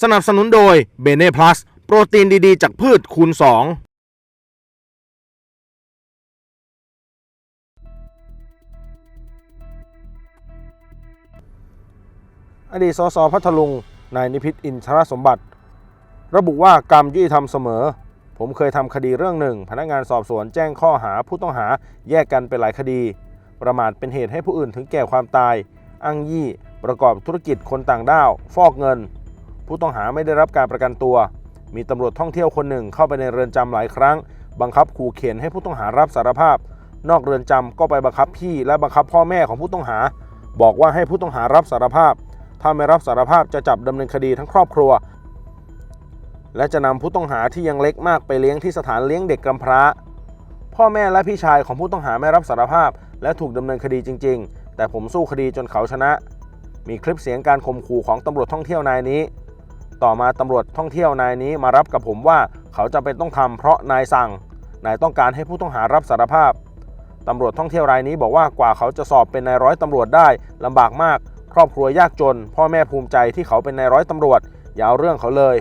สนับสนุนโดยเบเน่พลัสโปรตีนดีๆ จากพืชคูณ 2 อดีตสสพัทลุง นายนิพิษอินทรสมบัติ ระบุว่ากรรมยุติธรรมเสมอ ผมเคยทำคดีเรื่องหนึ่ง พนักงานสอบสวนแจ้งข้อหาผู้ต้องหาแยกกันเป็นหลายคดี ประมาทเป็นเหตุให้ผู้อื่นถึงแก่ความตายอ้างยี่ ประกอบธุรกิจคนต่างด้าว ฟอกเงิน ผู้ต้องหาไม่ได้รับการประกันตัว มีตำรวจท่องเที่ยวคนหนึ่งเข้าไปในเรือนจำหลายครั้ง บังคับขู่เข็นให้ผู้ต้องหารับสารภาพ นอกเรือนจำก็ไปบังคับพี่และบังคับพ่อแม่ของผู้ต้องหา บอกว่าให้ผู้ต้องหารับสารภาพ ถ้าไม่รับสารภาพจะจับดำเนินคดีทั้งครอบครัว และจะนำผู้ต้องหาที่ยังเล็กมากไปเลี้ยงที่สถานเลี้ยงเด็กกำพร้า พ่อแม่และพี่ชายของผู้ต้องหาไม่รับสารภาพ และถูกดำเนินคดีจริง ๆ แต่ผมสู้คดีจนเขาชนะมีคลิปเสียงการข่มขู่ของตำรวจท่องเที่ยวนายนี้ ต่อมาตำรวจท่องเที่ยวนายนี้มารับกับผมว่าเขาจำเป็นต้องทำเพราะนายสั่ง นายต้องการให้ผู้ต้องหารับสารภาพตำรวจท่องเที่ยวรายนี้บอกว่ากว่าเขาจะสอบเป็นนายร้อยตำรวจได้ลำบากมาก ครอบครัวยากจน พ่อแม่ภูมิใจที่เขาเป็นนายร้อยตำรวจอย่าเอาเรื่องเขาเลย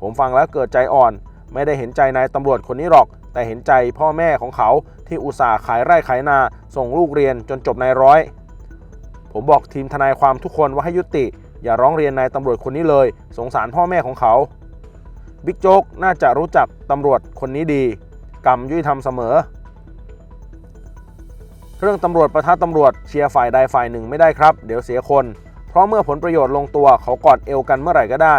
ผมฟังแล้วเกิดใจอ่อน ไม่ได้เห็นใจนายตำรวจคนนี้หรอก แต่เห็นใจพ่อแม่ของเขาที่อุตส่าห์ขายไร่ขายนา ส่งลูกเรียนจนจบนายร้อย ผมบอกทีมทนายความทุกคนว่าให้ยุติ อย่าร้องเรียนนายตำรวจคนนี้เลย สงสารพ่อแม่ของเขาบิ๊กโจ๊กน่าจะรู้จักตำรวจคนนี้ดี กรรมยุติธรรมเสมอ เรื่องตำรวจประทะตำรวจเชียร์ฝ่ายใดฝ่ายหนึ่งไม่ได้ครับ เดี๋ยวเสียคน เพราะเมื่อผลประโยชน์ลงตัวเขากอดเอวกันเมื่อไหร่ก็ได้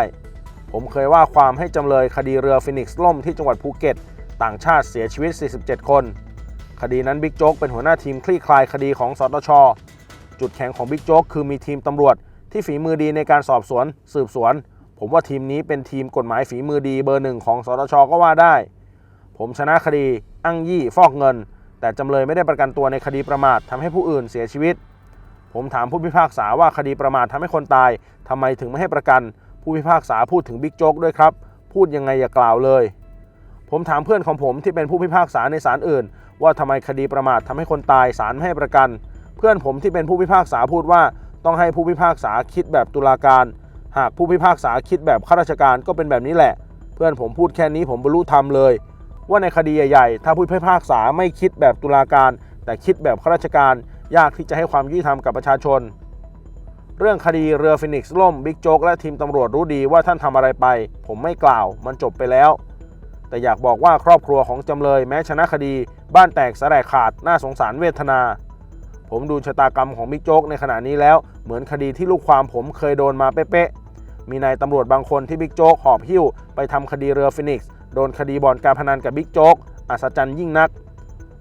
ผมเคยว่าความให้จำเลยคดีเรือฟินิกส์ล่มที่จังหวัดภูเก็ต ต่างชาติเสียชีวิต 47 คน คดีนั้นบิ๊กโจ๊กเป็นหัวหน้าทีมคลี่คลายคดีของสตชจุดแข็งของบิ๊กโจ๊กคือมีทีมตำรวจ ที่ฝีมือดีในการสอบสวนสืบสวน ผมว่าทีมนี้เป็นทีมกฎหมายฝีมือดีเบอร์หนึ่งของสตชก็ว่าได้ ผมชนะคดีอ้างยี่ฟอกเงิน แต่จำเลยไม่ได้ประกันตัวในคดีประมาททำให้ผู้อื่นเสียชีวิต ผมถามผู้พิพากษาว่าคดีประมาททำให้คนตายทำไมถึงไม่ให้ประกัน ผู้พิพากษาพูดถึงบิ๊กโจ๊กด้วยครับ พูดยังไงอย่ากล่าวเลย ผมถามเพื่อนของผมที่เป็นผู้พิพากษาในศาลอื่น ว่าทำไมคดีประมาททำให้คนตายศาลไม่ให้ประกัน เพื่อนผมที่เป็นผู้พิพากษาพูดว่า ต้องให้ผู้พิพากษาคิดแบบตุลาการ หากผู้พิพากษาคิดแบบข้าราชการก็เป็นแบบนี้แหละ เพื่อนผมพูดแค่นี้ผมบรรลุธรรมเลย ว่าในคดีใหญ่ๆ ถ้าผู้พิพากษาไม่คิดแบบตุลาการ แต่คิดแบบข้าราชการ ยากที่จะให้ความยุติธรรมกับประชาชน เรื่องคดีเรือฟินิกส์ล่มบิ๊กโจ๊กและทีมตำรวจรู้ดีว่าท่านทำอะไรไป ผมไม่กล่าว มันจบไปแล้ว แต่อยากบอกว่าครอบครัวของจำเลยแม้ชนะคดี บ้านแตกสลายขาดน่าสงสารเวทนา ผมดูชะตากรรมของบิ๊กโจ๊กในขณะนี้แล้ว เหมือนคดีที่ลูกความผมเคยโดนมาเป๊ะๆมีนายตำรวจบางคนที่บิ๊กโจ๊กหอบหิ้วไปทำคดีเรือฟินิกส์โดนคดีบ่อนการพนันกับบิ๊กโจ๊กอัศจรรย์ยิ่งนัก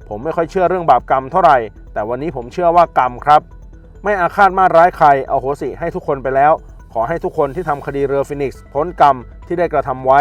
ผมไม่ค่อยเชื่อเรื่องบาปกรรมเท่าไหร่ แต่วันนี้ผมเชื่อว่ากรรมครับ ไม่อาฆาตมาร้ายใครเอาโหสิให้ทุกคนไปแล้ว ขอให้ทุกคนที่ทำคดีเรือฟินิกส์พ้นกรรมที่ได้กระทำไว้